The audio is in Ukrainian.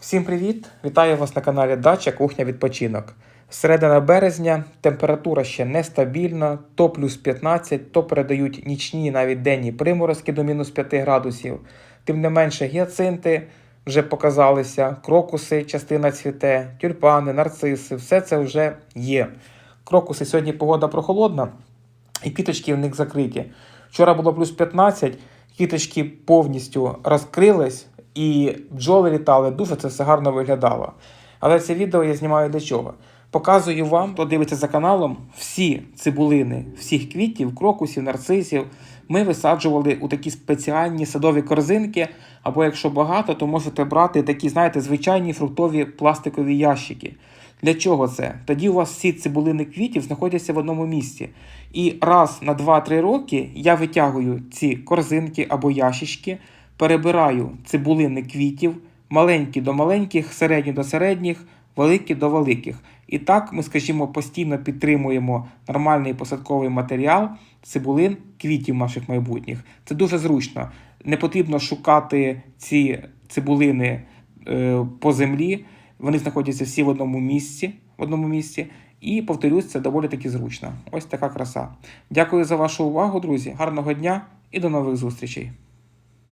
Всім привіт! Вітаю вас на каналі Дача Кухня Відпочинок. Середина березня, температура ще нестабільна, то плюс 15, то передають нічні навіть денні приморозки до мінус 5 градусів. Тим не менше, гіацинти вже показалися, крокуси, частина цвіте, тюльпани, нарциси, все це вже є. Крокуси сьогодні погода прохолодна, і квіточки в них закриті. Вчора було плюс 15, квіточки повністю розкрились, і бджоли літали, дуже це все гарно виглядало. Але це відео я знімаю для чого? Показую вам, хто дивиться за каналом, всі цибулини, всіх квітів, крокусів, нарцисів. Ми висаджували у такі спеціальні садові корзинки, або якщо багато, то можете брати такі, знаєте, звичайні фруктові пластикові ящики. Для чого це? Тоді у вас всі цибулини квітів знаходяться в одному місці. І раз на 2-3 роки я витягую ці корзинки або ящички, перебираю цибулини квітів, маленькі до маленьких, середні до середніх, великі до великих. І так ми, скажімо, постійно підтримуємо нормальний посадковий матеріал цибулин квітів наших майбутніх. Це дуже зручно. Не потрібно шукати ці цибулини е, по землі. Вони знаходяться всі в одному місці, в одному місці. І повторюсь, це доволі таки зручно. Ось така краса. Дякую за вашу увагу, друзі. Гарного дня і до нових зустрічей.